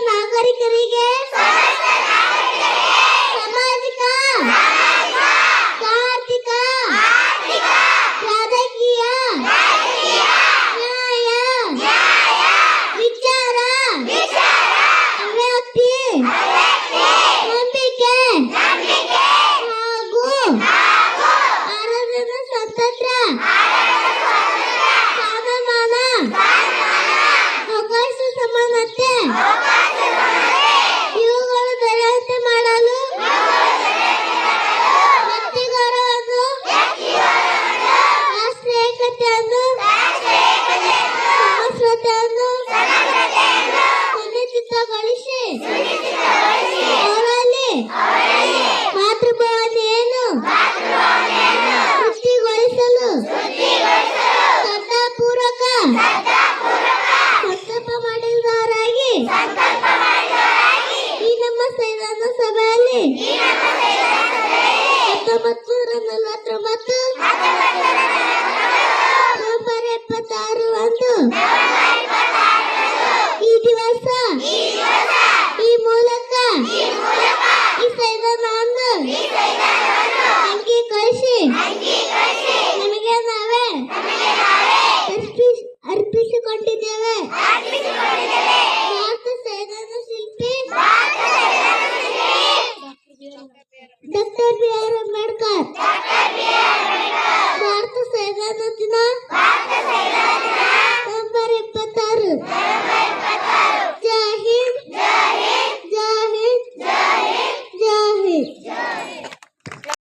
ನಾಗರಿಕರಿಗೆ ಮಾತೃಭಾವನೆಯನ್ನು ಶುದ್ಧಿಗೊಳಿಸಲು ಸದಾಪೂರ್ವಕ ಸಂಕಲ್ಪ ಮಾಡಿದವರಾಗಿ ಈ ನಮ್ಮ ಸಂವಿಧಾನ ಸಭೆಯಲ್ಲಿ ಹತ್ತೊಂಬತ್ತು ನೂರ ನಲವತ್ತೊಂಬತ್ತು ನಮಗೆ ನಾವೇ ಅರ್ಪಿಸ್- ಅರ್ಪಿಸಿಕೊಂಡಿದ್ದೇವೆ. ಭಾರತ ಸೇನಾ ಶಿಲ್ಪಿ doctor B R Ambedkar. Bharata ಸಂವಿಧಾನ ದಿನ. ನವೆಂಬರ್ ಇಪ್ಪತ್ತಾರು.